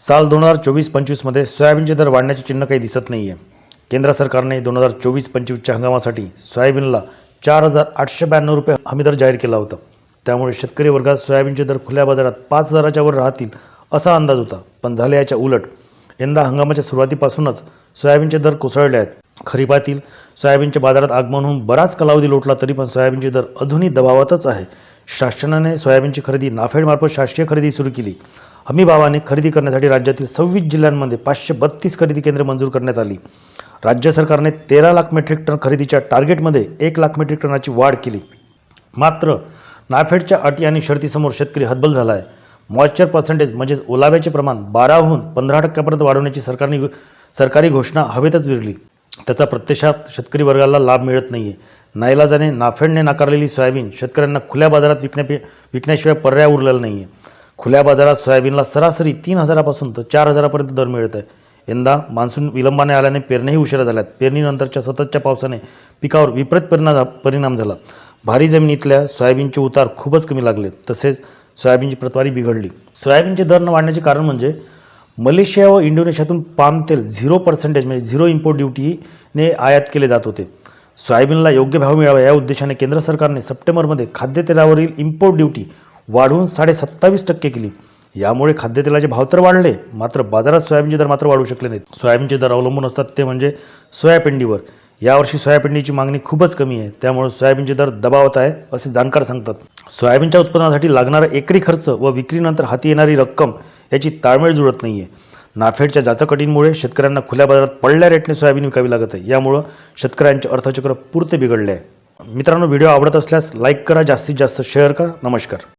साल दोन हजार चोवीस पंचवीसमध्ये सोयाबीनचे दर वाढण्याचे चिन्ह काही दिसत नाही आहे केंद्र सरकारने दोन हजार चोवीस पंचवीसच्या हंगामासाठी सोयाबीनला चार हजार आठशे ब्याण्णव रुपये हमीदर जाहीर केला होता. त्यामुळे शेतकरी वर्गात सोयाबीनचे दर खुल्या बाजारात पाच हजाराच्या वर राहतील असा अंदाज होता. पण झाले याच्या उलट. यंदा हंगामाच्या सुरुवातीपासूनच सोयाबीनचे दर कोसळले आहेत. खरीपातील सोयाबीनच्या बाजारात आगमन होऊन बराच कालावधी लोटला तरी पण सोयाबीनचे दर अजूनही दबावातच आहे. शासनाने सोयाबीनची खरेदी नाफेडमार्फत शासकीय खरेदी सुरू केली. हमी भावाने खरेदी करण्यासाठी राज्यातील सव्वीस जिल्ह्यांमध्ये पाचशे बत्तीस खरेदी केंद्र मंजूर करण्यात आली. राज्य सरकारने तेरा लाख मेट्रिक टन खरेदीच्या टार्गेटमध्ये एक लाख मेट्रिक टनाची वाढ केली. मात्र नाफेडच्या अटी आणि शर्तीसमोर शेतकरी हतबल झाला आहे मॉइश्चर पर्सेंटेज म्हणजेच ओलाव्याचे प्रमाण बाराहून पंधरा टक्क्यापर्यंत वाढवण्याची सरकारने सरकारी घोषणा हवेतच विरली. त्याचा प्रत्यक्षात शेतकरी वर्गाला लाभ मिळत नाही आहे नाईलाजाने नाफेडने नाकारलेली सोयाबीन शेतकऱ्यांना खुल्या बाजारात विकण्यापे विकण्याशिवाय पर्याय उरलेला नाही आहे खुल्या बाजारात सोयाबीनला सरासरी तीन हजारापासून तर चार हजारापर्यंत दर मिळत आहे. यंदा मान्सून विलंबाने आल्याने पेरणीही उशिरा झाल्यात. पेरणीनंतरच्या सततच्या पावसाने पिकावर विपरीत परिणाम परिणाम झाला. भारी जमिनीतल्या सोयाबीनचे उतार खूपच कमी लागले तसेच सोयाबीनची प्रतवारी बिघडली. सोयाबीनचे दर न वाढण्याचे कारण म्हणजे मलेशिया व इंडोनेशियातून पाम तेल झिरो पर्सेंटेज म्हणजे झिरो इम्पोर्ट ड्युटीने आयात केले जात होते. सोयाबीनला योग्य भाव मिळावा या उद्देशाने केंद्र सरकारने सप्टेंबरमध्ये खाद्यतेलावरील इम्पोर्ट ड्युटी वाढवून साडे सत्तावीस टक्के केली. यामुळे खाद्यतेलाचे भाव तर वाढले मात्र बाजारात सोयाबीनचे दर मात्र वाढू शकले नाहीत. सोयाबीनचे दर अवलंबून असतात ते म्हणजे सोयापिंडीवर. यावर्षी सोयापिंडीची मागणी खूपच कमी आहे त्यामुळे सोयाबीनचे दर दबावत आहे असे जाणकार सांगतात. सोयाबीनच्या उत्पादनासाठी लागणारा एकरी खर्च व विक्रीनंतर हाती येणारी रक्कम याची ताळमेळ जुळत नाही आहे नाफेडच्या जाचकटींमुळे शेतकऱ्यांना खुल्या बाजारात पडल्या रेटने सोयाबीन विकावी लागत आहे. यामुळं शेतकऱ्यांचे अर्थचक्र पुरते बिघडले आहे. मित्रांनो व्हिडिओ आवडत असल्यास लाईक करा जास्तीत जास्त शेअर करा. नमस्कार.